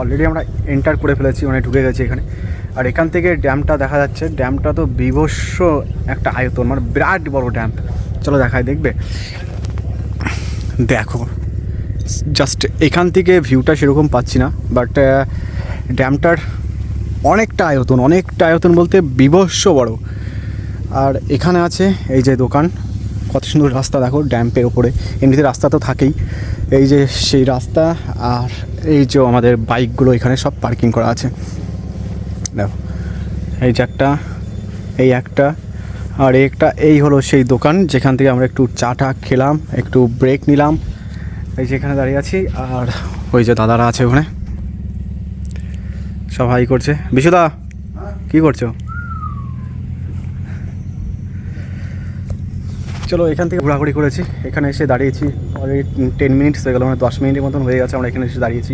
Already আমরা enter করে ফেলেছি মানে ঢুকে গেছি এখানে। আর এখান থেকে ড্যামটা দেখা যাচ্ছে ড্যামটা তো বিভস্ম একটা আয়তন মানে বিরাট বড় ড্যাম চলো দেখায়, দেখবে? দেখো জাস্ট এখান থেকে ভিউটা সেরকম পাচ্ছি না বাট ড্যামটার অনেকটা আয়তন অনেকটা আয়তন বলতে বিভস্ম বড়। আর এখানে আছে এই যে দোকান কত সুন্দর রাস্তা দেখো, ড্যাম্পের ওপরে এমনিতে রাস্তা তো থাকেই। এই যে সেই রাস্তা আর এই যে আমাদের বাইকগুলো এখানে সব পার্কিং করা আছে। দেখো, এই যে একটা, এই একটা, আর এই একটা, এই হলো সেই দোকান যেখান থেকে আমরা একটু চা টা খেলাম, একটু ব্রেক নিলাম। এই যে এখানে দাঁড়িয়ে আছি, আর ওই যে দাদারা আছে ওখানে। সব হাই করছে। বিশুদা, কি করছ? চলো এখান থেকে ঘোরাঘুরি করেছি। এখানে এসে দাঁড়িয়েছি। অলরেডি টেন মিনিটস হয়ে গেল মানে দশ মিনিটের মতন হয়ে গেছে আমরা এখানে এসে দাঁড়িয়েছি।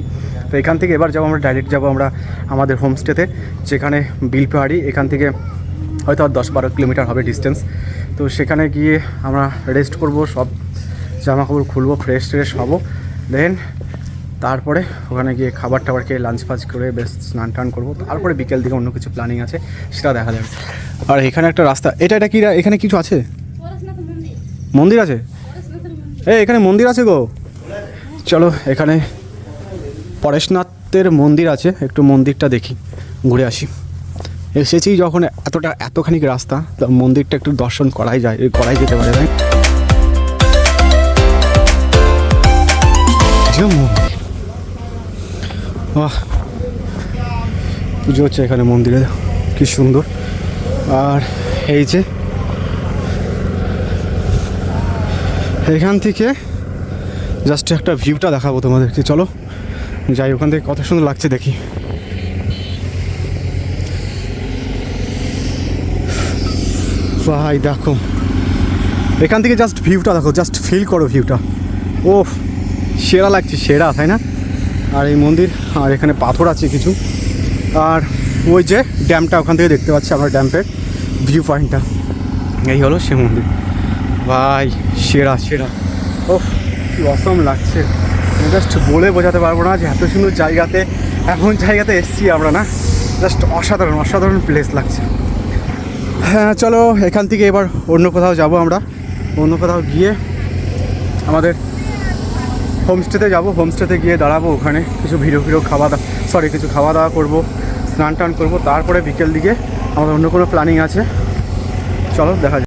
তো এখান থেকে এবার যাব আমরা ডাইরেক্ট যাব আমরা আমাদের হোমস্টেতে যেখানে বিলপাহাড়ি, এখান থেকে হয়তো আর দশ বারো কিলোমিটার হবে ডিস্টেন্স তো সেখানে গিয়ে আমরা রেস্ট করব, সব জামা কাপড় খুলবো ফ্রেশ ট্রেশ হব। দেন তারপরে ওখানে গিয়ে খাবার টাবার খেয়ে লাঞ্চ ফাঞ্চ করে বেশ স্নান টান করব। তারপরে বিকেল দিকে অন্য কিছু প্ল্যানিং আছে, সেটা দেখা যাবে। আর এখানে একটা রাস্তা, এটা এটা কি, এখানে কিছু আছে? মন্দির আছে? এই, এখানে মন্দির আছে গো। চলো, এখানে পরেশনাথের মন্দির আছে। একটু মন্দিরটা দেখি, ঘুরে আসি। এসেছি যখন এতটা, এতখানি রাস্তা, তো মন্দিরটা একটু দর্শন করাই যায়, করাই যেতে পারে তাই পুজো হচ্ছে এখানে মন্দিরে, কি সুন্দর। আর এই যে এখান থেকে জাস্ট একটা ভিউটা দেখাবো তোমাদেরকে, চলো। যাই, ওখান থেকে কত সুন্দর লাগছে দেখি। ভাই, দেখো। এখান থেকে জাস্ট ভিউটা দেখো জাস্ট ফিল করো ভিউটা ও সেরা লাগছে, সেরা, তাই না? আর এই মন্দির, আর এখানে পাথর আছে কিছু। আর ওই যে ড্যামটা ওখান থেকে দেখতে পাচ্ছি আমরা, ড্যাম্পের ভিউ পয়েন্টটা এই হলো সে মন্দির। ভাই, সেরা সেরা। ও কি অসম লাগছে। জাস্ট বলে বোঝাতে পারব না যে এত সুন্দর জায়গাতে, এমন জায়গাতে এসছি আমরা না। জাস্ট অসাধারণ অসাধারণ প্লেস লাগছে। হ্যাঁ চলো, এখান থেকে এবার অন্য কোথাও যাব আমরা। অন্য কোথাও গিয়ে আমাদের হোমস্টেতে যাব। হোমস্টেতে গিয়ে দাঁড়াবো ওখানে। কিছু ভিড়ো ভিডিও খাওয়া দাওয়া সরি কিছু খাওয়া দাওয়া করব, স্নান টান করব। তারপরে বিকেল দিকে আমাদের অন্য কোনো প্ল্যানিং আছে। চলো, দেখা